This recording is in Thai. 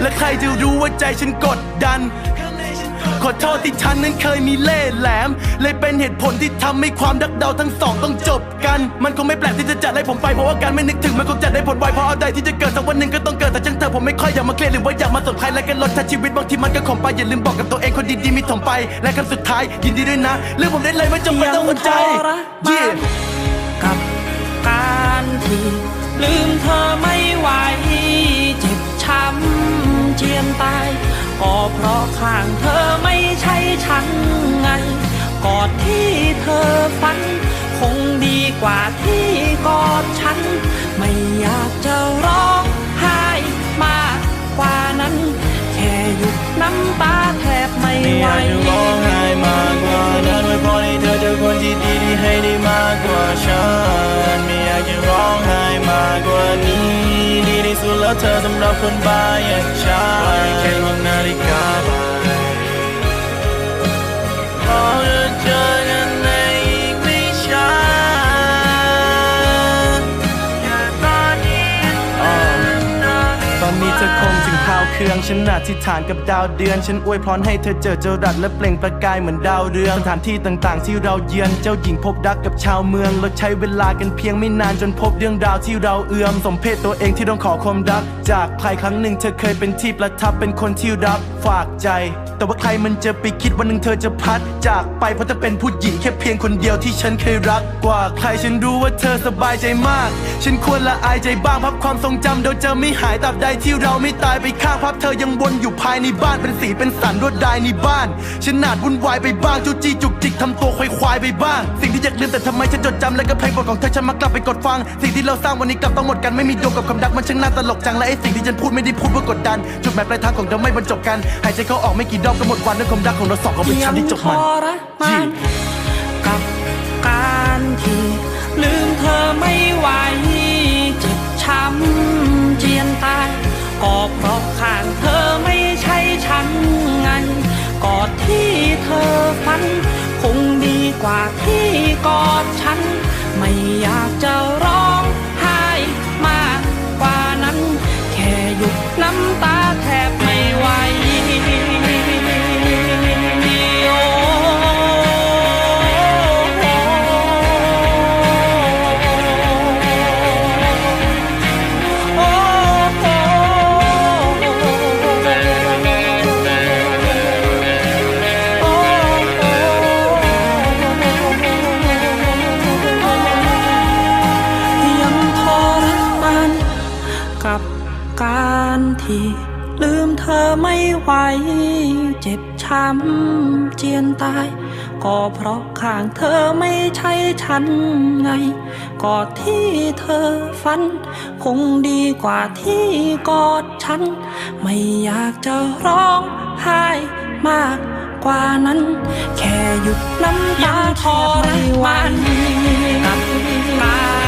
และใครจะรู้ว่าใจฉันกดดัน ขอโทษที่ฉันนั้นเคยมีเล่ห์แหลม เลยเป็นเหตุผลที่ทำให้ความรักเราทั้งสองต้องจบกัน มันคงไม่แปลกที่จะจัดให้ผมไปเพราะว่าการไม่นึกถึงมันคงจัดได้ผลไวเพราะเอาใดที่จะเกิดสักวันหนึ่งก็ต้องเกิดแต่ช่างเธอผมไม่ค่อยอยากมาเคลียร์หรือว่าอยากมาสนใครและกันลดทัชีวิตบางทีมันก็ขมไปอย่าลืมบอกกับตัวเองคนดีๆมีถมไป และคำสุดท้ายยินดีด้วยนะเรื่องผมได้เลยไม่จำเป็นต้องหัวใจยังทรมาน Yeah ข้างเธอไม่ใช่ฉันไงกอดที่เธอฝัน คงดีกว่าที่กอดฉัน ไม่อยากจะร้องไห้มากกว่านั้น แค่หยุดน้ำตาแทบไม่ไม่อไหวยากจะร้องไห้มากกว่านั้นไว้พอให้เธอเจอคนที่ดีที่ให้ได้มากกว่าฉันไม่อยากจะร้องไห้มากกว่านี้ดีที่สุดแล้วเธอสำหรับคนบ้าอย่างฉันแค่มองนาฬิกา เครื่องฉันอธิษฐานกับดาวเดือน ฉันอวยพรให้เธอเจอเจรัดและเปล่งประกายเหมือนดาวเรืองสถานที่ต่างๆ ที่เราเยือนเจ้าหญิงพบรักกับชาวเมือง เราใช้เวลากันเพียงไม่นานจนพบเรื่องราวที่เราเอื้อมสมเพศตัวเองที่ต้องขอความรัก จากใครครั้งหนึ่งเธอเคยเป็นที่ประทับเป็นคนที่รับฝากใจ แต่ว่าใครมันจะไปคิดวันหนึ่งเธอจะพัด จากไปเพราะเธอเป็นผู้หญิงแค่เพียงคนเดียวที่ฉันเคยรักกว่าใครฉันรู้ว่าเธอสบายใจมาก ฉันควรละอายใจบ้างพับความทรงจำเดี๋ยวจะไม่หายตราบใดที่เราไม่ตายไปข้างพับเธอยังวนอยู่ภายในบ้านเป็นสีเป็นสันรวดลายในบ้าน ฉันนาดวุ่นวายไปบ้างจูจี้จุกจิกทำตัวควายควายไปบ้าง สิ่งที่อยากลืมแต่ทำไมฉันจดจำและก็เพลงโปรดของเธอฉันมักกลับไปกดฟัง สิ่งที่เราสร้างวันนี้กลับต้องหมดกันไม่มีโยงกับคำดักมันช่างน่าตลกจังและไอ้สิ่งที่ฉันพูดไม่ได้พูดเพื่อกดดัน จุดหมายปลายทางของเราไม่บรรจบกันหายใจเข้าออกไม่กี่รอบก็หมดวันด้วยความรักของเราสองก็เป็นฉันที่จบมันยังทรมานกับการที่ลืมเธอไม่ไหวเจ็บช้ำากจะร้ กับการที่ลืมเธอไม่ไหว เจ็บช้ำเจียนตาย ก็เพราะข้างเธอไม่ใช่ฉันไงกอดที่เธอฝัน คงดีกว่าที่กอดฉัน ไม่อยากจะร้องไห้มากกว่านั้น แค่หยุดน้ำตาทรมานกับการ